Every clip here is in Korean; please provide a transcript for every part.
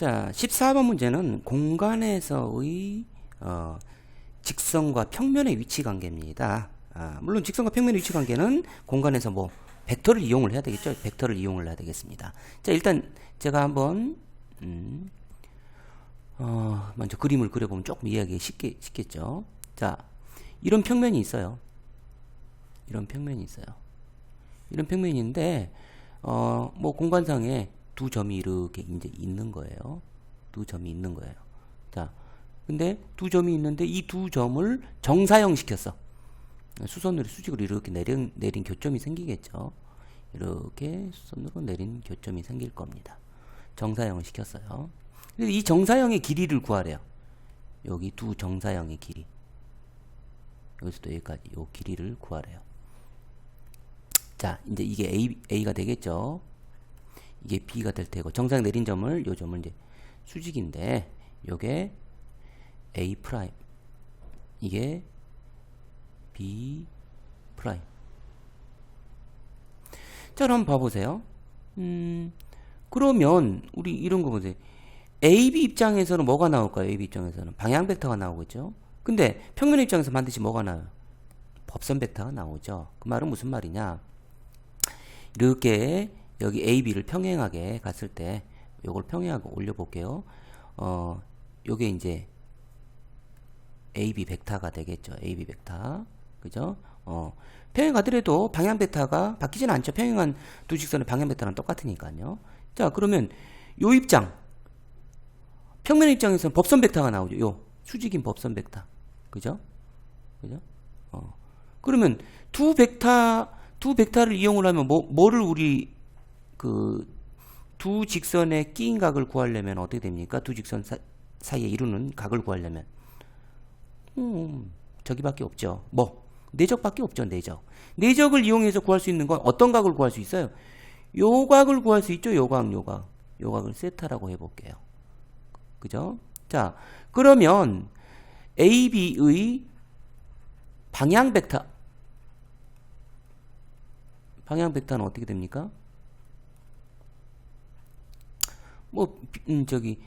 자, 14번 문제는 공간에서의 어, 직선과 평면의 위치 관계입니다. 아, 물론 직선과 평면의 위치 관계는 공간에서 뭐 벡터를 이용을 해야 되겠죠. 벡터를 이용을 해야 되겠습니다. 자, 일단 제가 한번 음, 어, 먼저 그림을 그려보면 조금 이해하기 쉽게 쉽겠죠. 자, 이런 평면이 있어요. 이런 평면이 있어요. 이런 평면인데 어, 뭐 공간상에 두 점이 이렇게 이제 있는 거예요. 두 점이 있는 거예요. 자, 근데 두 점이 있는데 이 두 점을 정사형 시켰어. 수선으로 수직으로 이렇게 내린, 내린 교점이 생기겠죠. 이렇게 수선으로 내린 교점이 생길 겁니다. 정사형을 시켰어요. 근데 이 정사형의 길이를 구하래요. 여기 두 정사형의 길이. 여기서도 여기까지 요 길이를 구하래요. 자, 이제 이게 A, A가 되겠죠. 이게 B가 될 테고 정상 내린 점을 요 점을 이제 수직인데 요게 A 프라임 이게 B 프라임 자 그럼 봐보세요. 음 그러면 우리 이런 거 보세요. AB 입장에서는 뭐가 나올까요? AB 입장에서는 방향 벡터가 나오겠죠. 근데 평면 입장에서 반드시 뭐가 나와요? 법선 벡터가 나오죠. 그 말은 무슨 말이냐? 이렇게 여기 AB를 평행하게 갔을 때 요걸 평행하게 올려볼게요. 어, 요게 이제 AB 벡터가 되겠죠. AB 벡터. 그죠? 어, 평행 가더라도 방향 벡터가 바뀌지는 않죠. 평행한 두 직선의 방향 벡터랑 똑같으니까요. 자, 그러면 요 입장. 평면 입장에서는 법선 벡터가 나오죠. 요 수직인 법선 벡터. 그죠? 그죠? 어. 그러면 두 벡터 두 벡터를 이용을 하면 뭐 뭐를 우리 그 두 직선의 끼인 각을 구하려면 어떻게 됩니까? 두 직선 사, 사이에 이루는 각을 구하려면 음, 저기밖에 없죠. 뭐 내적밖에 없죠. 내적. 내적을 이용해서 구할 수 있는 건 어떤 각을 구할 수 있어요? 요 각을 구할 수 있죠. 요 각, 요 각. 요 각을 세타라고 해볼게요. 그죠? 자, 그러면 AB의 방향 벡터 방향 벡터는 어떻게 됩니까? 뭐 음, 저기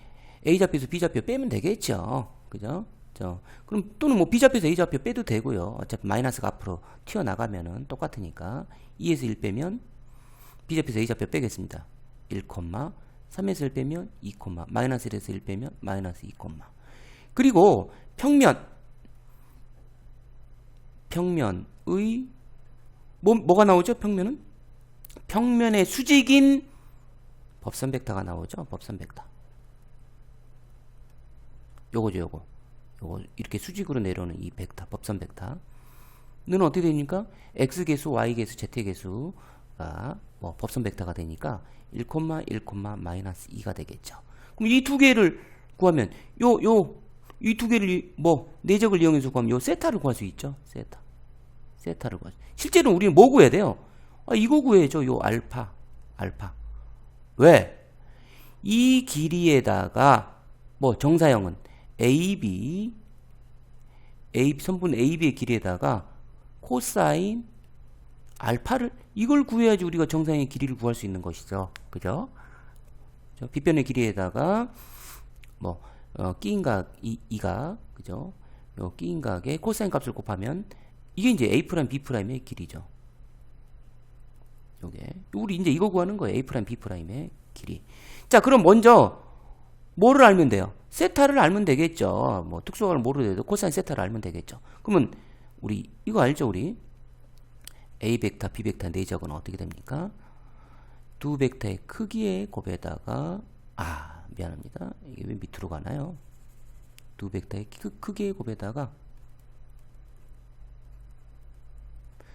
A 좌표에서 B 좌표 빼면 되겠죠. 그죠? 저 그럼 또는 뭐 B 좌표에서 A 좌표 빼도 되고요. 어차피 마이너스가 앞으로 튀어나가면은 똑같으니까 2에서 1 빼면 B 좌표에서 A 좌표 빼겠습니다. 1, 3에서 1 빼면 2, 마이너스 1에서 1 빼면 마이너스 2, 그리고 평면 평면의 뭐, 뭐가 나오죠? 평면은? 평면의 수직인 법선 벡터가 나오죠. 법선 벡터. 요거죠, 요거. 요거 이렇게 수직으로 내려오는 이 벡터, 법선 벡터. 는 어떻게 됩니까? x 개수, y 개수, z 개수가 뭐 법선 벡터가 되니까 1, 1, 마이너스 2가 되겠죠. 그럼 이 두 개를 구하면 요 요 이 두 개를 뭐 내적을 이용해서 구하면 요 세타를 구할 수 있죠. 세타. 세타를 구하죠. 실제로 우리는 뭐 구해야 돼요? 아, 이거 구해야죠. 요 알파. 알파. 왜? 이 길이에다가 뭐 정사형은 AB A 선분 AB의 길이에다가 코사인 알파를 이걸 구해야지 우리가 정사형의 길이를 구할 수 있는 것이죠. 그죠? 빗변의 길이에다가 뭐 어, 끼인각 이, 이각 그죠? 요 끼인각의 코사인 값을 곱하면 이게 이제 A 프라임 B 프라임의 길이죠. 요게 우리 이제 이거 구하는 거예요. A 프라임 B 프라임의 길이. 자, 그럼 먼저 뭐를 알면 돼요? 세타를 알면 되겠죠. 뭐 특수각을 모르더라도 코사인 세타를 알면 되겠죠. 그러면 우리 이거 알죠, 우리? A 벡터, B 벡터 내적은 어떻게 됩니까? 두 벡터의 크기의 곱에다가 아, 미안합니다. 이게 왜 밑으로 가나요? 두 벡터의 크기의 곱에다가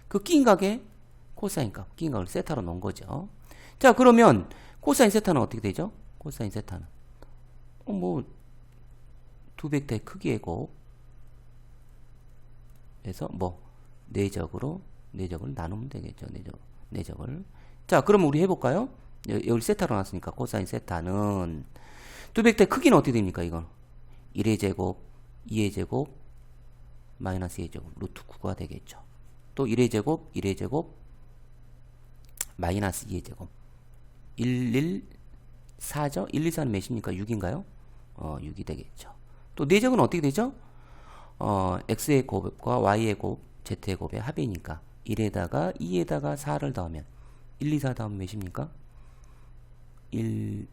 그 끼인 각의 코사인 값, 끼인각을 세타로 놓은 거죠. 자, 그러면 코사인 세타는 어떻게 되죠? 코사인 세타는 어, 뭐, 두 벡터의 크기의 곱 그래서 뭐 내적으로 내적을 나누면 되겠죠. 내적 내적을. 자, 그럼 우리 해볼까요? 여기 세타로 나왔으니까 코사인 세타는 두 벡터의 크기는 어떻게 됩니까? 이건 1의 제곱, 2의 제곱, 마이너스 2의 제곱, 루트 9가 되겠죠. 또 1의 제곱, 1의 제곱, 마이너스 2의 제곱. 1, 1, 4죠? 1, 2, 4는 몇입니까? 6인가요? 어, 6이 되겠죠. 또 내적은 어떻게 되죠? 어, x의 곱과 y의 곱, z의 곱의 합이니까 1에다가 2에다가 4를 더하면 1, 2, 4 더하면 몇입니까? 1,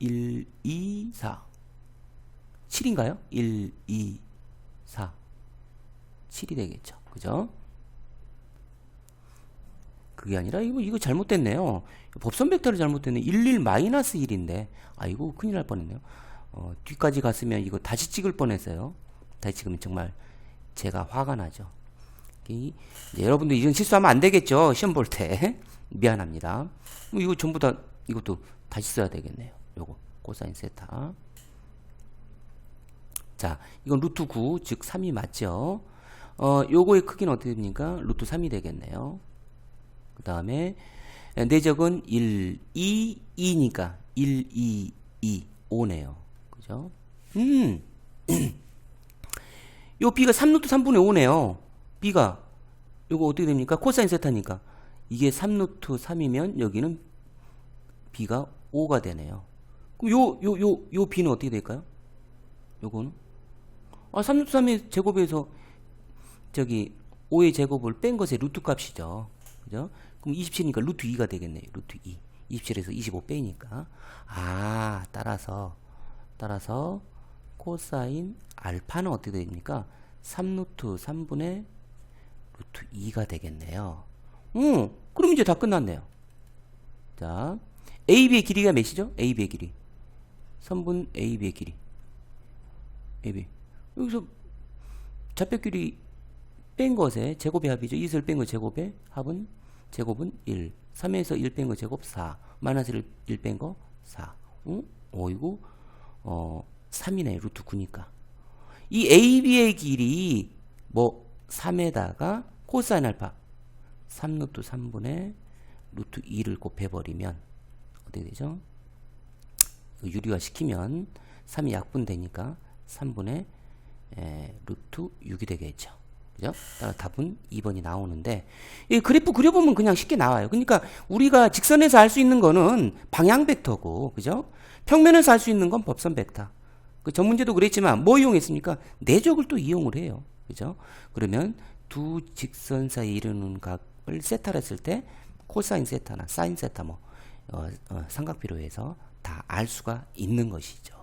1, 2, 4 7인가요? 1, 2, 4 7이 되겠죠. 그죠? 그게 아니라 이거 이거 잘못됐네요. 법선 벡터를 잘못됐네. 11 마이너스 1인데 아이고 큰일 날 뻔했네요. 어, 뒤까지 갔으면 이거 다시 찍을 뻔했어요. 다시 찍으면 정말 제가 화가 나죠. 여러분들 이런 실수하면 안 되겠죠. 시험 볼 때. 미안합니다. 뭐 이거 전부 다 이것도 다시 써야 되겠네요. 요거 코사인 세타. 자, 이건 루트 9, 즉 3이 맞죠? 어, 요거의 크기는 어떻게 됩니까? 루트 3이 되겠네요. 그 다음에 내적은 1, 2, 2니까 1, 2, 2, 5네요. 그죠? 음. 요 b가 3루트 3분의 5네요. b가 요거 어떻게 됩니까? 코사인 세타니까 이게 3루트 3이면 여기는 b가 5가 되네요. 그럼 요 요 요 요 b는 어떻게 될까요? 요거는 아 3루트 3의 제곱에서 저기 5의 제곱을 뺀 것의 루트 값이죠. 그죠? 그럼 27이니까 루트 2가 되겠네요. 루트 2. 27에서 25 빼니까. 아, 따라서, 따라서, 코사인 알파는 어떻게 됩니까? 3루트 3분의 루트 2가 되겠네요. 음, 그럼 이제 다 끝났네요. 자, AB의 길이가 몇이죠? AB의 길이. 3분 AB의 길이. AB. 여기서 좌표 길이 뺀 것의 제곱의 합이죠. 2를 뺀거 제곱의 합은 제곱은 1. 3에서 1 뺀 거 제곱 4. 마이너스 1, 1뺀 거 4. 응? 어이구, 어, 3이네. 루트 9니까. 이 AB의 길이 뭐 3에다가 코사인 알파 3루트 3분의 루트 2를 곱해버리면 어떻게 되죠? 그 유리화 시키면 3이 약분되니까 3분의 에, 루트 6이 되겠죠. 그죠? 따라 답은 2번이 나오는데 이 그래프 그려보면 그냥 쉽게 나와요. 그러니까 우리가 직선에서 알 수 있는 거는 방향 벡터고, 그죠? 평면에서 알 수 있는 건 법선 벡터. 그 전문제도 그랬지만 뭐 이용했습니까? 내적을 또 이용을 해요. 그죠? 그러면 두 직선 사이 이루는 각을 세타를 했을 때 코사인 세타나 사인 세타 뭐 어, 어, 삼각비로 해서 다 알 수가 있는 것이죠.